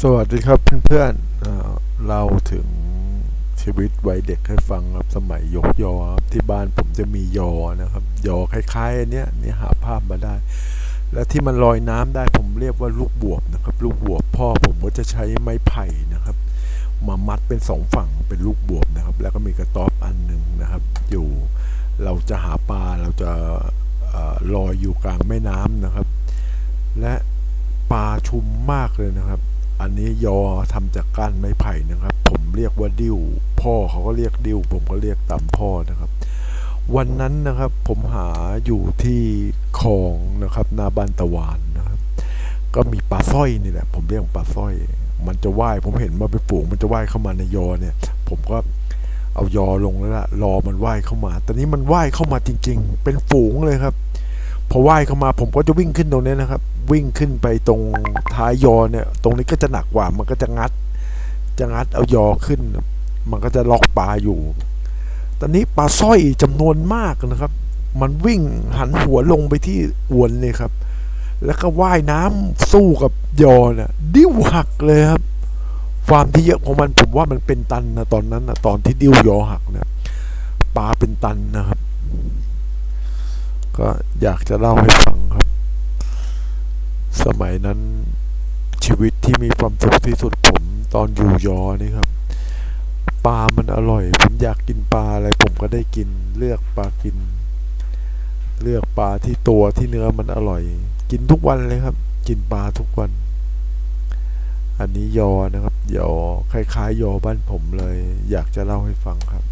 สวัสดีครับเพื่อนๆเอ่อเราถึงชีวิตวัยเด็กให้ฟังครับสมัยยกยอครับที่บ้านผมจะมียอนะครับ ยอคล้ายๆอันเนี้ยนี่หาภาพมาได้ และที่มันลอยน้ำได้ผมเรียกว่าลูกบวบนะครับ ลูกบวบพ่อผมก็จะใช้ไม้ไผ่นะครับ มามัดเป็นสองฝั่งเป็นลูกบวบนะครับ แล้วก็มีกระต๊อบอันหนึ่งนะครับ อยู่เราจะหาปลาเราจะลอยอยู่กลางแม่น้ำนะครับ และปลาชุมมากเลยนะครับ อันนี้ยอทำจากก้านไม้ไผ่นะครับ ผมเรียกว่าดิ้ว พ่อเขาก็เรียกดิ้ว ผมก็เรียกตามพ่อนะครับ วันนั้นนะครับผมหาอยู่ที่คลองนะครับหนาบ้านตะวานนะครับ ก็มีปลาสร้อยนี่แหละ ผมเรียกปลาสร้อย มันจะว่ายผมเห็นมาเป็นฝูงมันจะว่ายเข้ามาในยอเนี่ย ผมก็เอายอลงแล้วล่ะรอมันว่ายเข้ามา ตอนนี้มันว่ายเข้ามาจริง ๆ เป็นฝูงเลยครับ พอว่ายเข้ามาผมก็จะวิ่งขึ้นตรงนี้นะครับ วิ่งขึ้นไปตรงท้ายยอเนี่ย ตรงนี้ก็จะหนักกว่า มันก็จะงัด จะงัดเอายอขึ้น มันก็จะล็อกปลาอยู่ ตอนนี้ปลาสร้อยจำนวนมากนะครับ มันวิ่งหันหัวลงไปที่อวนเลยครับ แล้วก็ว่ายน้ำสู้กับยอเนี่ยดิ้วหักเลยครับความที่เยอะของมันผมว่ามันเป็นตันนะตอนนั้นนะตอนที่ดิ้วยอหักเนี่ยปลาเป็นตันนะครับ ก็อยากจะเล่าให้ฟัง สมัยนั้นชีวิตที่มีความสุขที่สุดผมตอนอยู่ยอนี่ครับปลามันอร่อย ผมอยากกินปลาอะไรผมก็ได้กินเลือกปลากิน เลือกปลาที่ตัวที่เนื้อมันอร่อย กินทุกวันเลยครับ กินปลาทุกวัน อันนี้ยอนะครับยวคล้ายๆ ยอบ้านผมเลย อยากจะเล่าให้ฟังครับ